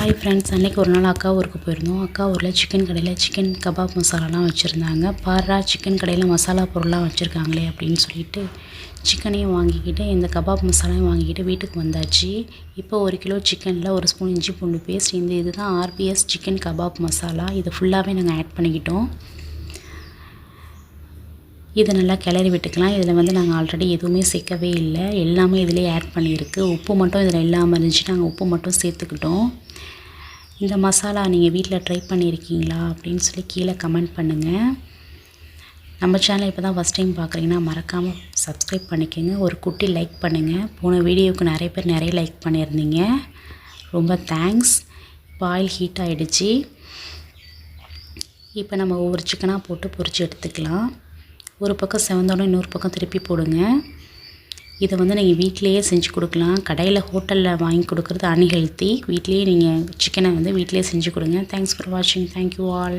Hi friends அன்றைக்கி ஒரு நாள் அக்கா ஊருக்கு போயிருந்தோம். அக்கா ஊரில் சிக்கன் கடையில் சிக்கன் கபாப் மசாலாலாம் வச்சுருந்தாங்க. பாரா சிக்கன் கடையில் மசாலா பொருள்லாம் வச்சுருக்காங்களே அப்படின்னு சொல்லிட்டு சிக்கனையும் வாங்கிக்கிட்டு இந்த கபாப் மசாலாவையும் வாங்கிக்கிட்டு வீட்டுக்கு வந்தாச்சு. இப்போ ஒரு கிலோ சிக்கனில் ஒரு ஸ்பூன் இஞ்சி பூண்டு பேஸ்ட் இந்த இதுதான் ஆர்பிஎஸ் சிக்கன் கபாப் மசாலா இதை ஃபுல்லாகவே நாங்கள் ஆட் பண்ணிக்கிட்டோம். இதை நல்லா கிளறி விட்டுக்கலாம். இதில் வந்து நாங்கள் ஆல்ரெடி எதுவுமே சேர்க்கவே இல்லை. எல்லாமே இதிலே ஆட் பண்ணியிருக்கு. உப்பு மட்டும் இதில் இல்லாமல் இருந்துச்சு. நாங்கள் உப்பு மட்டும் சேர்த்துக்கிட்டோம். இந்த மசாலா நீங்கள் வீட்டில் ட்ரை பண்ணியிருக்கீங்களா? அப்படின்னு சொல்லி கீழே கமெண்ட் பண்ணுங்கள் நம்ம சேனல் இப்போ தான் ஃபஸ்ட் டைம் பார்க்குறீங்கன்னா மறக்காமல் சப்ஸ்கிரைப் பண்ணிக்கோங்க. ஒரு குட்டி லைக் பண்ணுங்கள் போன வீடியோவுக்கு நிறைய பேர் நிறைய லைக் பண்ணியிருந்தீங்க. ரொம்ப தேங்க்ஸ் இப்போ ஆயில் ஹீட் ஆகிடுச்சு இப்போ நம்ம ஒவ்வொரு சிக்கனாக போட்டு பொரித்து எடுத்துக்கலாம். ஒரு பக்கம் செவந்தோடனே இன்னொரு பக்கம் திருப்பி போடுங்க. இதை வந்து நீங்கள் வீட்டிலையே செஞ்சு கொடுக்கலாம். கடையில் ஹோட்டலில் வாங்கி கொடுக்குறது அன்ஹெல்த்தி வீட்லேயே நீங்கள் சிக்கனை வந்து வீட்டிலேயே செஞ்சு கொடுங்க. தேங்க்ஸ் ஃபார் வாட்சிங் தேங்க்யூ ஆல்